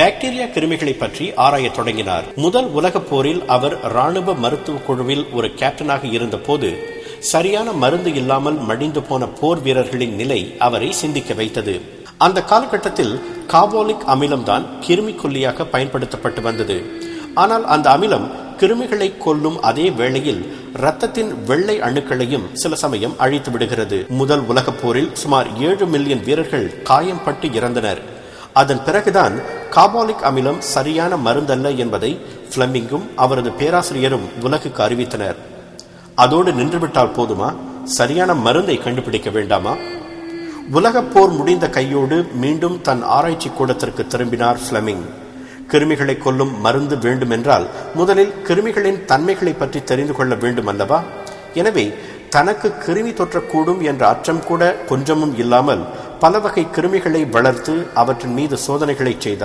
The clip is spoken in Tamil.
பாக்டீரியா கிருமிகளை பற்றி ஆராய தொடங்கினார். முதல் உலகப் போரில் அவர் ராணுவ மருத்துவ குழுவில் ஒரு கேப்டனாக இருந்தபோது சரியான மருந்து இல்லாமல் மடிந்து போன போர் வீரர்களின் நிலை அவரை சிந்திக்க வைத்தது. அந்த காலகட்டத்தில் காபோலிக் அமிலம்தான் கிருமி கொல்லியாக பயன்படுத்தப்பட்டு வந்தது. ஆனால் அந்த அமிலம் கிருமிகளை கொல்லும் அதே வேளையில் இரத்தத்தின் வெள்ளை அணுக்களையும் சில சமயம் அழித்து விடுகிறது. முதல் உலகப் போரில் சுமார் ஏழு மில்லியன் வீரர்கள் காயம்பட்டு இறந்தனர். அதன் பிறகுதான் காபாலிக் அமிலம் சரியான மருந்தல்ல என்பதை பிளமிங்கும் அவரது பேராசிரியரும் உலகுக்கு அறிவித்தனர். அதோடு நின்றுவிட்டால் போதுமா? சரியான மருந்தை கண்டுபிடிக்க வேண்டாமா? உலகப் போர் முடிந்த கையோடு மீண்டும் தன் ஆராய்ச்சி கூடத்திற்கு திரும்பினார் பிளமிங் கிருமிகளை கொல்லும் மருந்து வேண்டுமென்றால் முதலில் கிருமிகளின் தன்மைகளை பற்றி தெரிந்து கொள்ள வேண்டும் அல்லவா எனவே தனக்கு கிருமி தொற்றக்கூடும் என்ற அச்சம் கூட கொஞ்சமும் இல்லாமல் பல வகை கிருமிகளை வளர்த்து அவற்றின் மீது சோதனைகளை செய்தார்.